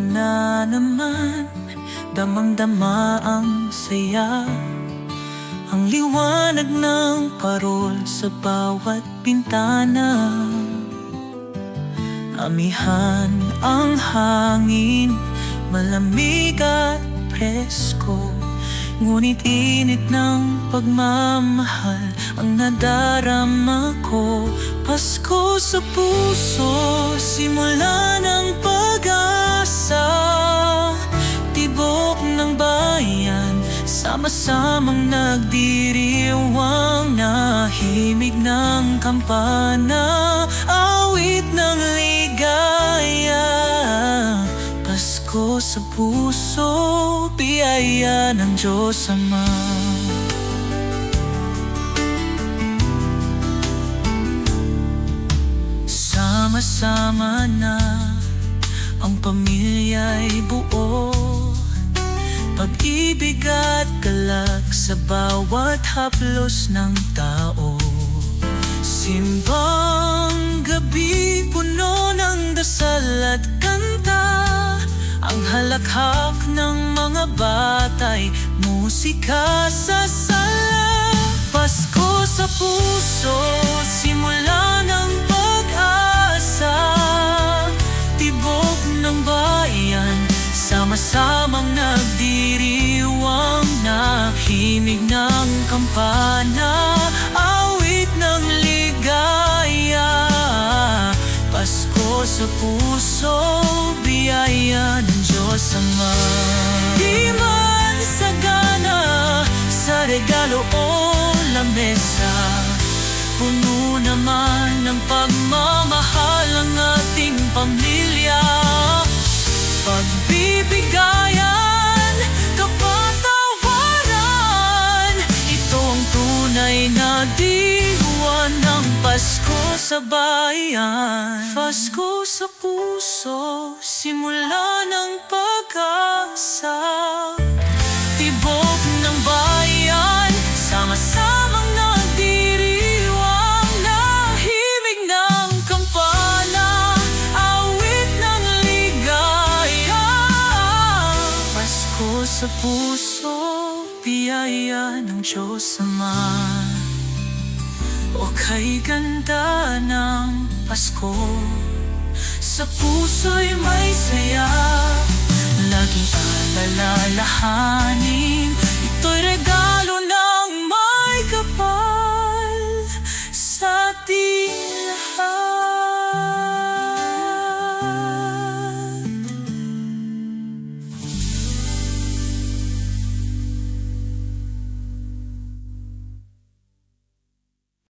naman Damang-dama ang saya. Ang liwanag ng parol sa bawat pintana Amihan ang hangin Malamig at presko. Ngunit init ng pagmamahal Ang nadarama ko. Pasko sa puso Simula Sama-samang nagdiriwang Nahimig ng kampana Awit ng ligaya. Pasko sa puso Biyaya ng Diyos Ama. Sama-sama na Ang pamilya'y buo Pag-ibig at galak Sa bawat haplos ng tao. Simbang gabi puno ng dasal at kanta. Ang halakhak ng mga batay Musika sa sala Nahimig ng kampana Awit ng ligaya. Pasko sa puso Biyaya ng Diyos Ama. Di man sagana Sa regalo o lamesa Pasko sa bayan Pasko sa puso, simula ng pag-asa. Tibok ng bayan, sama-samang nagdiriwang Nahimig ng kampana, awit ng ligaya. Pasko sa puso, biyaya ng Diyos Ama Kay ganda ng Pasko. Sa puso'y may saya. Laging alalahanin Ito'y regalo